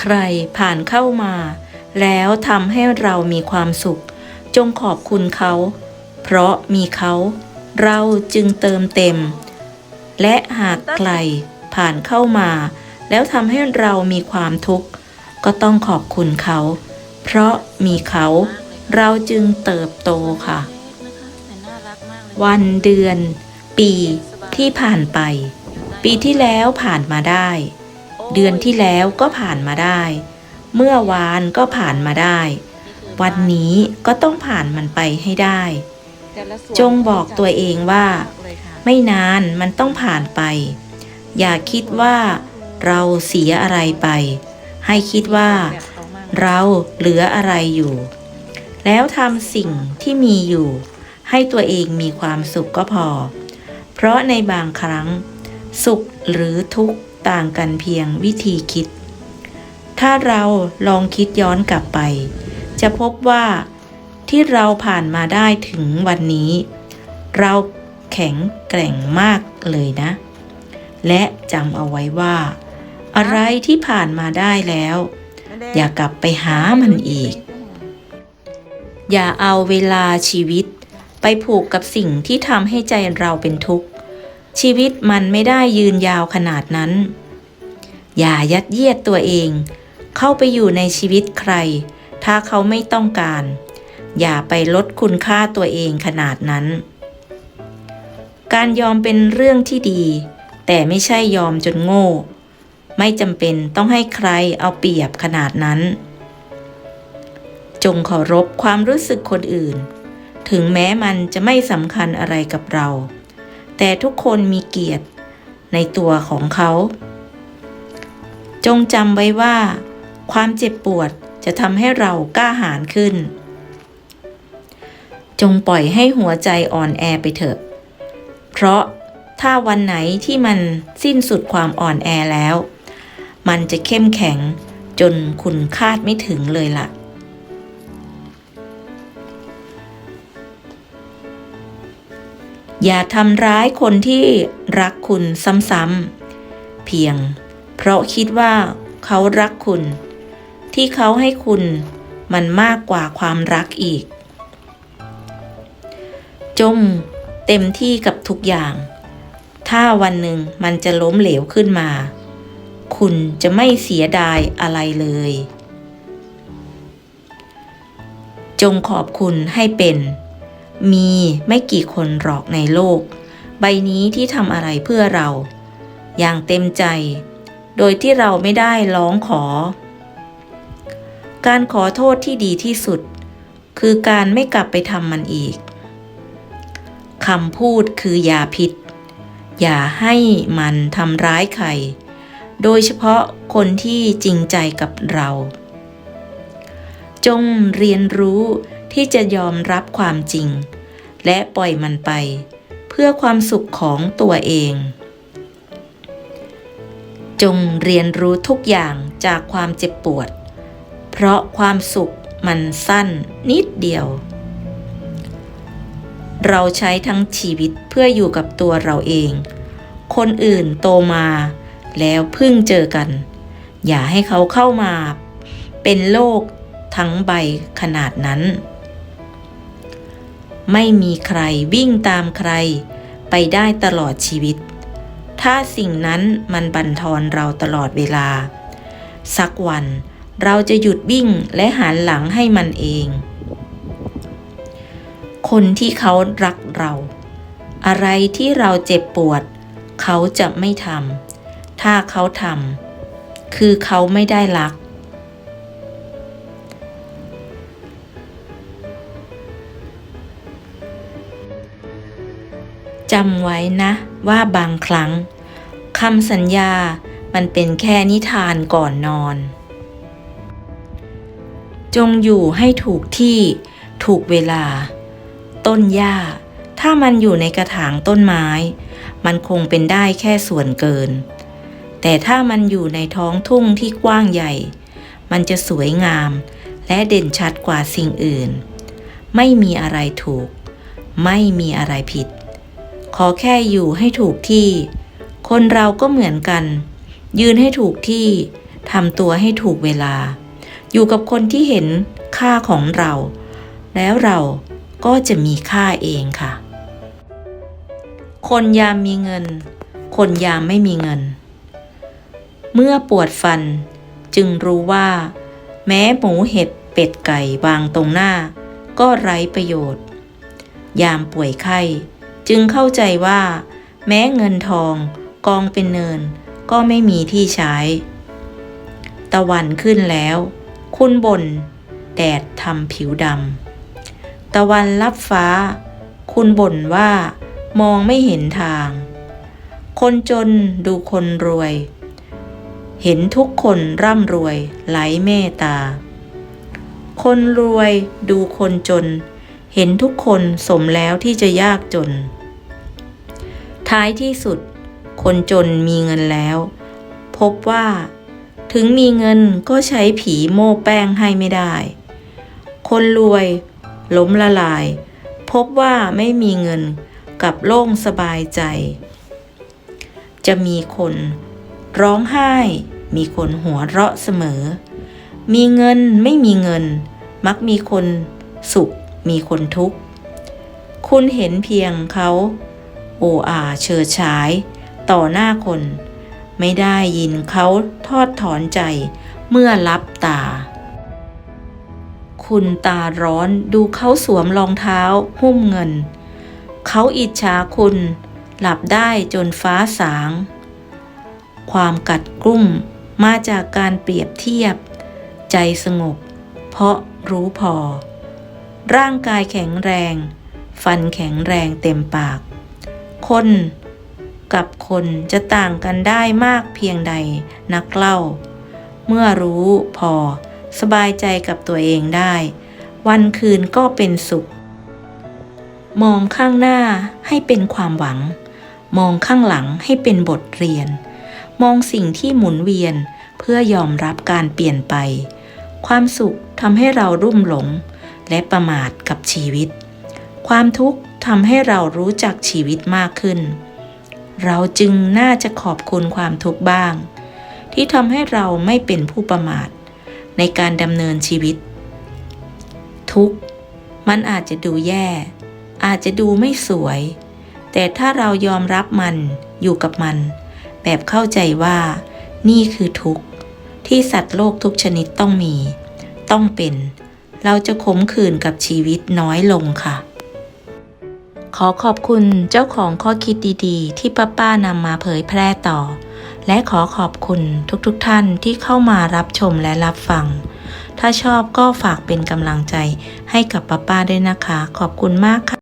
ใครผ่านเข้ามา แล้วทำให้เรามีความสุข จงขอบคุณเขา เพราะมีเขา เราจึงเติมเต็ม และหากใครผ่านเข้ามา แล้วทำให้เรามีความทุกข์ ก็ต้องขอบคุณเขา เพราะมีเขา เราจึงเติบโตค่ะ วันเดือน ปีที่ผ่านไป ปีที่แล้วผ่านมาได้ เดือนที่แล้วก็ผ่านมาได้ เมื่อวานก็ผ่านมาได้ วันนี้ก็ต้องผ่านมันไปให้ได้ จงบอกตัวเองว่า ไม่นานมันต้องผ่านไป อย่าคิดว่า เราเสียอะไรไป ให้คิดว่า เราเหลืออะไรอยู่ แล้วทำสิ่งที่มีอยู่ ให้ตัวเองมีความสุขก็พอ เพราะในบางครั้ง สุขหรือทุกข์ ต่างกันเพียงวิธีคิด ถ้าเราลองคิดย้อนกลับไป จะพบว่าที่เราผ่านมาได้ถึงวันนี้ เราแข็งแกร่งมากเลยนะ และจำเอาไว้ว่า อะไรที่ผ่านมาได้แล้ว อย่ากลับไปหามันอีก อย่าเอาเวลาชีวิตไปผูกกับสิ่งที่ทำให้ใจเราเป็นทุกข์ ชีวิตมันไม่ได้ยืนยาวขนาดนั้น อย่ายัดเยียดตัวเอง เข้าไปอยู่ในชีวิตใคร ถ้าเขาไม่ต้องการ อย่าไปลดคุณค่าตัวเองขนาดนั้น การยอมเป็นเรื่องที่ดี แต่ไม่ใช่ยอมจนโง่ ไม่จำเป็นต้องให้ใครเอาเปรียบขนาดนั้น จงเคารพความรู้สึกคนอื่น ถึงแม้มันจะไม่สำคัญอะไรกับเรา แต่ทุกคนมีเกียรติในตัวของเขา จงจำไว้ว่า ความเจ็บปวดจะทำให้เรากล้าหาญขึ้น จงปล่อยให้หัวใจอ่อนแอไปเถอะ เพราะถ้าวันไหนที่มันสิ้นสุดความอ่อนแอแล้ว มันจะเข้มแข็งจนคุณคาดไม่ถึงเลยล่ะ อย่าทำร้ายคนที่รักคุณซ้ำๆเพียง เพราะคิดว่าเขารักคุณ ที่เขาให้คุณมันมากกว่าความรักอีก จงเต็มที่กับทุกอย่าง ถ้าวันหนึ่งมันจะล้มเหลวขึ้นมา คุณจะไม่เสียดายอะไรเลย จงขอบคุณให้เป็น มีไม่กี่คนหรอกในโลก ใบนี้ที่ทำอะไรเพื่อเรา อย่างเต็มใจ โดยที่เราไม่ได้ร้องขอ การขอโทษที่ดีที่สุด คือการไม่กลับไปทำมันอีกคำพูดคือยาพิษ อย่าให้มันทำร้ายใคร โดยเฉพาะคนที่จริงใจกับเรา จงเรียนรู้ ที่จะยอมรับความจริง และปล่อยมันไป เพื่อความสุขของตัวเอง จงเรียนรู้ทุกอย่างจากความเจ็บปวด เพราะความสุขมันสั้นนิดเดียว เราใช้ทั้งชีวิตเพื่ออยู่กับตัวเราเอง คนอื่นโตมาแล้วเพิ่งเจอกัน อย่าให้เขาเข้ามาเป็นโลกทั้งใบขนาดนั้น ไม่มีใครวิ่งตามใคร ไปได้ตลอดชีวิต ถ้าสิ่งนั้นมันบั่นทอนเราตลอดเวลา สักวันเราจะหยุดวิ่งและหันหลังให้มันเอง คนที่เขารักเรา อะไรที่เราเจ็บปวด เขาจะไม่ทำถ้าเขาทำคือเขาไม่ได้รัก จำไว้นะว่าบางครั้งคำสัญญามันเป็นแค่นิทานก่อนนอน จงอยู่ให้ถูกที่ถูกเวลา ต้นหญ้า ถ้ามันอยู่ในกระถางต้นไม้ มันคงเป็นได้แค่ส่วนเกิน แต่ถ้ามันอยู่ในท้องทุ่งที่กว้างใหญ่ มันจะสวยงามและเด่นชัดกว่าสิ่งอื่น ไม่มีอะไรถูก ไม่มีอะไรผิด ขอแค่อยู่ให้ถูกที่ คนเราก็เหมือนกัน ยืนให้ถูกที่ทำตัวให้ถูกเวลา อยู่กับคนที่เห็นค่าของเรา แล้วเราก็จะมีค่าเองค่ะ คนยามมีเงิน คนยามไม่มีเงิน เมื่อปวดฟันจึงรู้ว่า แม้หมูเห็ดเป็ดไก่วางตรงหน้า ก็ไร้ประโยชน์ ยามป่วยไข้ จึงเข้าใจว่า แม้เงินทอง กองเป็นเนิน ก็ไม่มีที่ใช้ ตะวันขึ้นแล้ว คุณบนแดดทำผิวดำตะวันรับฟ้า คุณบ่นว่ามองไม่เห็นทาง คนจนดูคนรวย เห็นทุกคนร่ำรวยไหลเมตตา คนรวยดูคนจน เห็นทุกคนสมแล้วที่จะยากจน ท้ายที่สุด คนจนมีเงินแล้ว พบว่า ถึงมีเงินก็ใช้ผีโม่แป้งให้ไม่ได้ คนรวย ล้มละลาย พบว่าไม่มีเงินกับโล่งสบายใจ จะมีคนร้องไห้ มีคนหัวเราะเสมอ มีเงินไม่มีเงิน มักมีคนสุข มีคนทุกข์ คุณเห็นเพียงเขา โออาเชิดฉาย ต่อหน้าคน ไม่ได้ยินเขาทอดถอนใจเมื่อรับตา คุณตาร้อนดูเขาสวมรองเท้าหุ้มเงิน เขาอิจฉาคุณ หลับได้จนฟ้าสาง ความกัดกลุ้มมาจากการเปรียบเทียบ ใจสงบ เพราะรู้พอ ร่างกายแข็งแรง ฟันแข็งแรงเต็มปาก คนกับคนจะต่างกันได้มากเพียงใดนักเล่า เมื่อรู้พอสบายใจกับตัวเองได้ วันคืนก็เป็นสุข มองข้างหน้าให้เป็นความหวัง มองข้างหลังให้เป็นบทเรียน มองสิ่งที่หมุนเวียนเพื่อยอมรับการเปลี่ยนไป ความสุขทำให้เรารุ่มหลง และประมาทกับชีวิต ความทุกข์ ทำให้เรารู้จักชีวิตมากขึ้น เราจึงน่าจะขอบคุณความทุกข์บ้าง ที่ทำให้เราไม่เป็นผู้ประมาท ในการดำเนินชีวิต ทุกข์มันอาจจะดูแย่ อาจจะดูไม่สวย แต่ถ้าเรายอมรับมันอยู่กับมัน แบบเข้าใจว่า นี่คือทุกข์ ที่สัตว์โลกทุกชนิดต้องมี ต้องเป็น เราจะขมขื่นกับชีวิตน้อยลงค่ะ อขอบคุณเจ้าของข้อคิดดีๆ ที่ป้าป้านำมาเผยแพร่ต่อ และขอขอบคุณทุกๆทท่านที่เข้ามารับชมและรับฟัง ถ้าชอบก็ฝากเป็นกำลังใจให้กับป้าป้าด้วยนะคะ ขอบคุณมากค่ะ